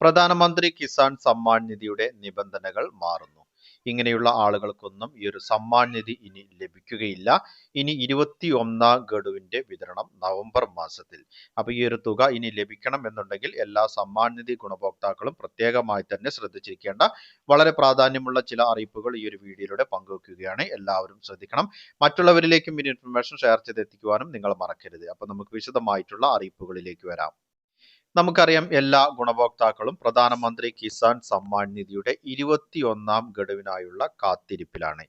പ്രധാനമന്ത്രി കിസാൻ സമ്മാൻ നിധിയുടെ നിബന്ധനകൾ മാറുന്നു. ഇങ്ങനെയുള്ള ആളുകൾക്കൊന്നും ഈ ഒരു സമ്മാൻ നിധി ഇനി ലഭിക്കുകയില്ല. ഇനി ഇരുപത്തി ഒന്നാം ഗഡുവിന്റെ വിതരണം നവംബർ മാസത്തിൽ. അപ്പൊ ഈ ഒരു തുക ഇനി ലഭിക്കണം എന്നുണ്ടെങ്കിൽ എല്ലാ സമ്മാൻ നിധി ഗുണഭോക്താക്കളും പ്രത്യേകമായി തന്നെ ശ്രദ്ധിച്ചിരിക്കേണ്ട വളരെ പ്രാധാന്യമുള്ള ചില അറിയിപ്പുകൾ ഈ ഒരു വീഡിയോയിലൂടെ പങ്കുവെക്കുകയാണ്. എല്ലാവരും ശ്രദ്ധിക്കണം. മറ്റുള്ളവരിലേക്കും ഈ ഇൻഫർമേഷൻ ഷെയർ ചെയ്തെത്തിക്കുവാനും നിങ്ങൾ മറക്കരുത്. അപ്പൊ നമുക്ക് വിശദമായിട്ടുള്ള അറിയിപ്പുകളിലേക്ക് വരാം. നമുക്കറിയാം എല്ലാ ഗുണഭോക്താക്കളും പ്രധാനമന്ത്രി കിസാൻ സമ്മാൻ നിധിയുടെ ഇരുപത്തിയൊന്നാം ഗഡുവിനായുള്ള കാത്തിരിപ്പിലാണ്.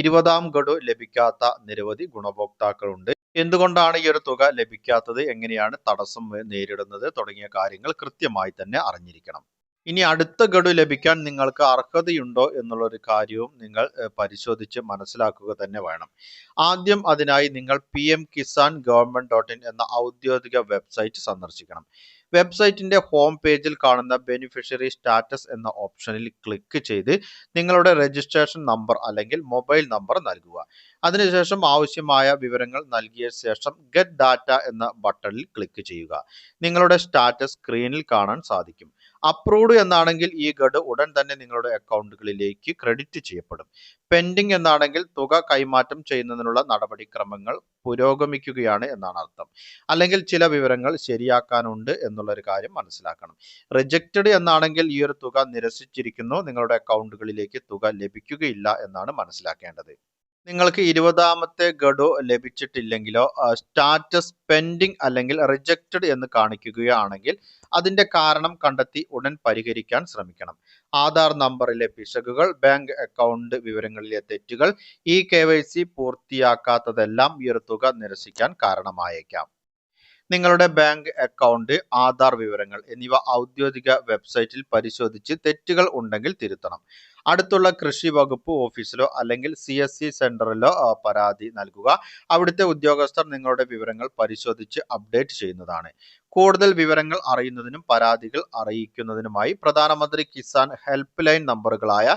ഇരുപതാം ഗഡു ലഭിക്കാത്ത നിരവധി ഗുണഭോക്താക്കളുണ്ട്. എന്തുകൊണ്ടാണ് ഈ ഒരു തുക ലഭിക്കാത്തത്? എങ്ങനെയാണ് തടസ്സം നേരിടുന്നത്? തുടങ്ങിയ കാര്യങ്ങൾ കൃത്യമായി തന്നെ അറിഞ്ഞിരിക്കണം. ഇനി അടുത്ത ഗഡു ലഭിക്കാൻ നിങ്ങൾക്ക് അർഹതയുണ്ടോ എന്നുള്ള ഒരു കാര്യവും നിങ്ങൾ പരിശോധിച്ച് മനസ്സിലാക്കുക തന്നെ വേണം. ആദ്യം അതിനായി നിങ്ങൾ P M Kisan government dot in എന്ന ഔദ്യോഗിക വെബ്സൈറ്റ് സന്ദർശിക്കണം. വെബ്സൈറ്റിന്റെ ഹോം പേജിൽ കാണുന്ന ബെനിഫിഷ്യറി സ്റ്റാറ്റസ് എന്ന ഓപ്ഷനിൽ ക്ലിക്ക് ചെയ്ത് നിങ്ങളുടെ രജിസ്ട്രേഷൻ നമ്പർ അല്ലെങ്കിൽ മൊബൈൽ നമ്പർ നൽകുക. അതിനുശേഷം ആവശ്യമായ വിവരങ്ങൾ നൽകിയ ശേഷം ഗെറ്റ് ഡാറ്റ എന്ന ബട്ടണിൽ ക്ലിക്ക് ചെയ്യുക. നിങ്ങളുടെ സ്റ്റാറ്റസ് സ്ക്രീനിൽ കാണാൻ സാധിക്കും. അപ്രൂവ്ഡ് എന്നാണെങ്കിൽ ഈ ഗഡ് ഉടൻ തന്നെ നിങ്ങളുടെ അക്കൗണ്ടുകളിലേക്ക് ക്രെഡിറ്റ് ചെയ്യപ്പെടും. പെൻഡിംഗ് എന്നാണെങ്കിൽ തുക കൈമാറ്റം ചെയ്യുന്നതിനുള്ള നടപടിക്രമങ്ങൾ പുരോഗമിക്കുകയാണ് എന്നാണ് അർത്ഥം. അല്ലെങ്കിൽ ചില വിവരങ്ങൾ ശരിയാക്കാനുണ്ട് എന്നുള്ളൊരു കാര്യം മനസ്സിലാക്കണം. റിജക്റ്റഡ് എന്നാണെങ്കിൽ ഈ ഒരു തുക നിരസിച്ചിരിക്കുന്നു. നിങ്ങളുടെ അക്കൗണ്ടുകളിലേക്ക് തുക ലഭിക്കുകയില്ല എന്നാണ് മനസ്സിലാക്കേണ്ടത്. നിങ്ങൾക്ക് ഇരുപതാമത്തെ ഗഡു ലഭിച്ചിട്ടില്ലെങ്കിലോ സ്റ്റാറ്റസ് പെൻഡിംഗ് അല്ലെങ്കിൽ റിജക്റ്റഡ് എന്ന് കാണിക്കുകയാണെങ്കിൽ അതിന്റെ കാരണം കണ്ടെത്തി ഉടൻ പരിഹരിക്കാൻ ശ്രമിക്കണം. ആധാർ നമ്പറിലെ പിശകുകൾ ബാങ്ക് അക്കൗണ്ട് വിവരങ്ങളിലെ തെറ്റുകൾ ഈ കെ വൈ സി പൂർത്തിയാക്കാത്തതെല്ലാം ഈ നിരസിക്കാൻ കാരണമായേക്കാം. നിങ്ങളുടെ ബാങ്ക് അക്കൗണ്ട് ആധാർ വിവരങ്ങൾ എന്നിവ ഔദ്യോഗിക വെബ്സൈറ്റിൽ പരിശോധിച്ച് തെറ്റുകൾ ഉണ്ടെങ്കിൽ തിരുത്തണം. അടുത്തുള്ള കൃഷി വകുപ്പ് ഓഫീസിലോ അല്ലെങ്കിൽ സി എസ് സി സെന്ററിലോ പരാതി നൽകുക. അവിടുത്തെ ഉദ്യോഗസ്ഥർ നിങ്ങളുടെ വിവരങ്ങൾ പരിശോധിച്ച് അപ്ഡേറ്റ് ചെയ്യുന്നതാണ്. കൂടുതൽ വിവരങ്ങൾ അറിയുന്നതിനും പരാതികൾ അറിയിക്കുന്നതിനുമായി പ്രധാനമന്ത്രി കിസാൻ ഹെൽപ്പ് ലൈൻ നമ്പറുകളായ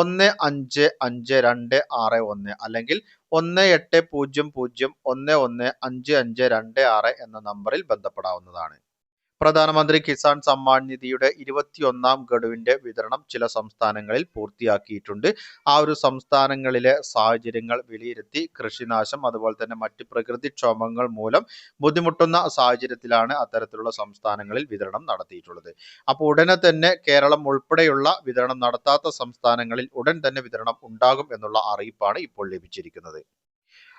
ഒന്ന് അഞ്ച് അഞ്ച് രണ്ട് ആറ് ഒന്ന് അല്ലെങ്കിൽ ഒന്ന് എട്ട് പൂജ്യം പൂജ്യം ഒന്ന് ഒന്ന് അഞ്ച് അഞ്ച് രണ്ട് ആറ് എന്ന നമ്പറിൽ ബന്ധപ്പെടാവുന്നതാണ്. പ്രധാനമന്ത്രി കിസാൻ സമ്മാൻ നിധിയുടെ ഇരുപത്തിയൊന്നാം ഗഡുവിന്റെ വിതരണം ചില സംസ്ഥാനങ്ങളിൽ പൂർത്തിയാക്കിയിട്ടുണ്ട്. ആ ഒരു സംസ്ഥാനങ്ങളിലെ സാഹചര്യങ്ങൾ വിലയിരുത്തി കൃഷിനാശം അതുപോലെ തന്നെ മറ്റ് പ്രകൃതിക്ഷോഭങ്ങൾ മൂലം ബുദ്ധിമുട്ടുന്ന സാഹചര്യത്തിലാണ് അത്തരത്തിലുള്ള സംസ്ഥാനങ്ങളിൽ വിതരണം നടത്തിയിട്ടുള്ളത്. അപ്പോൾ ഉടനെ തന്നെ കേരളം ഉൾപ്പെടെയുള്ള വിതരണം നടത്താത്ത സംസ്ഥാനങ്ങളിൽ ഉടൻ തന്നെ വിതരണം ഉണ്ടാകും എന്നുള്ള അറിയിപ്പാണ് ഇപ്പോൾ ലഭിച്ചിരിക്കുന്നത്.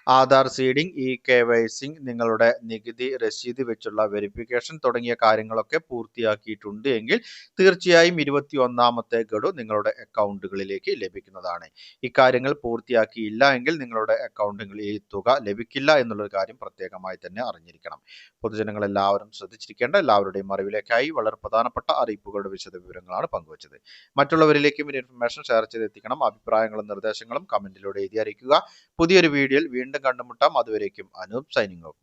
Aadhaar seeding E K Y Singh നിങ്ങളുടെ നികുതി രസീത് വെച്ചുള്ള വെരിഫിക്കേഷൻ തുടങ്ങിയ കാര്യങ്ങളൊക്കെ പൂർത്തിയാക്കിയിട്ടുണ്ട് എങ്കിൽ തീർച്ചയായും ഇരുപത്തി ഒന്നാമത്തെ ഗഡു നിങ്ങളുടെ അക്കൗണ്ടുകളിലേക്ക് ലഭിക്കുന്നതാണ്. ഇക്കാര്യങ്ങൾ പൂർത്തിയാക്കിയില്ല എങ്കിൽ നിങ്ങളുടെ അക്കൗണ്ടുകളിൽ ഈ തുക ലഭിക്കില്ല എന്നുള്ളൊരു കാര്യം പ്രത്യേകമായി തന്നെ അറിഞ്ഞിരിക്കണം. പൊതുജനങ്ങൾ എല്ലാവരും ശ്രദ്ധിച്ചിരിക്കേണ്ട എല്ലാവരുടെയും അറിവിലേക്കായി വളരെ പ്രധാനപ്പെട്ട അറിയിപ്പുകളുടെ വിശദ വിവരങ്ങളാണ് പങ്കുവച്ചത്. മറ്റുള്ളവരിലേക്കും ഇൻഫർമേഷൻ ഷെയർ ചെയ്തെത്തിക്കണം. അഭിപ്രായങ്ങളും നിർദ്ദേശങ്ങളും കമന്റിലൂടെ എഴുതി അറിയിക്കുക. പുതിയൊരു വീഡിയോയിൽ വീണ്ടും കണ്ടുമുട്ടാം. അതുവരേക്കും അനൂപ് സൈനിങ് ഓഫ്.